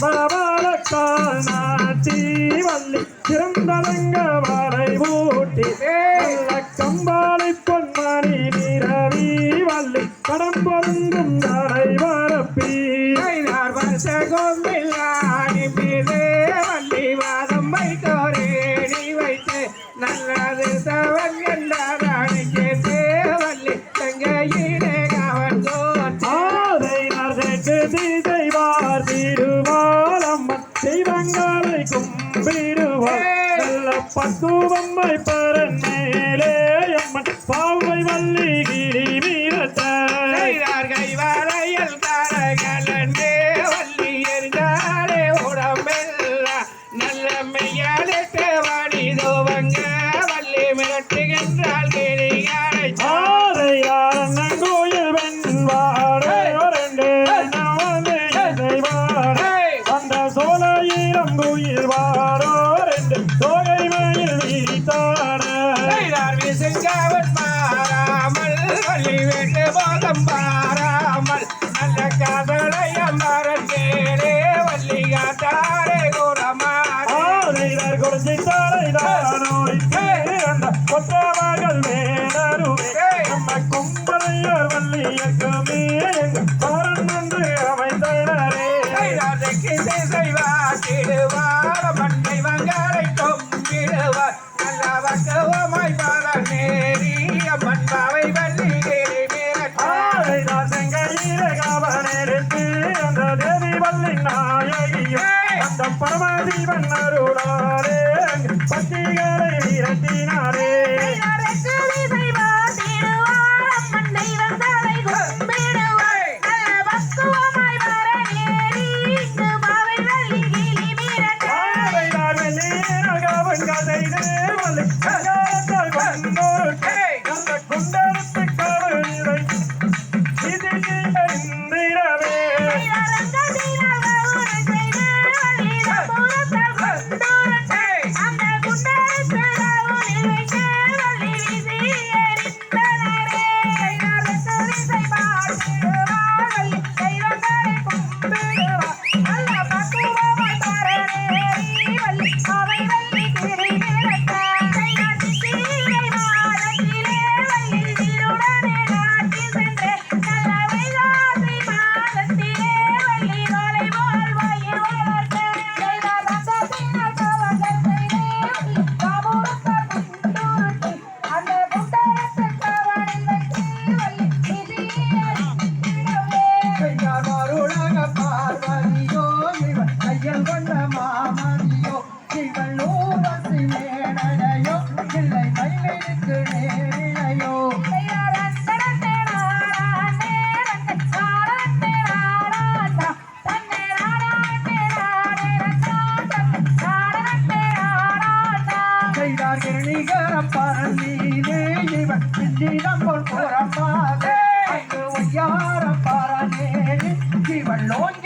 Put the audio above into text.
பவாலத்தான் ஆட்டி வள்ளி திறந்தலங்க வாழை ஊட்டி நல்ல கம்பாளி பொன்மணி நிறவி வள்ளி படம் பொருந்தும் தாரை வரப்பி. வருஷ கோம்பில் அனுப்பிதே வள்ளி வாதம் வைத்தோரே நீ நல்லது தவன் என்றார் அணிக்கே தேவல்லி தங்கையிலே கவன் பக்குவம்மை பரன் மேலே அம்மன் பாவை வள்ளி கிரி மீறத்த கைவரையில் காரகளே வள்ளி எரிஞ்சாலே உடம்பெல்லாம் நல்ல மெய்யாலே வாடி தோவங்க வள்ளி மிரட்டுகின்றால் கிளியாரை ஆரை ஆரங்கோயில் வெண்வாடே ரெண்டு சோலையிரம் குயில் போகம் பாராமல் நல்ல காதலை அம்மாரன் கேளே வள்ளி காத்தாரே குரமாரே கொடுத்து தலைதானோடித்து அந்த கொற்றவர்கள் வேணருவே நம்ம கும்பலையர் வள்ளியக்குமே பரன் என்று அமைந்தனரே திசை வாட்டிடுவார் மண்ணை வங்காரை கொம்பிடுவார் நல்ல வக்கவமாய் பாத நேரி அந்த தேவி வள்ளி நாயகியும் அந்த பரமதீவன் அருளாரே பத்திகளை விரட்டினாரே. ஆதைதான் செய்தார் கிரணிகர பரந்தீனே இவன் பின்னிடம் போல் புறம்பாக அங்கு ஒய்யார பரநேரி இவள் நோய்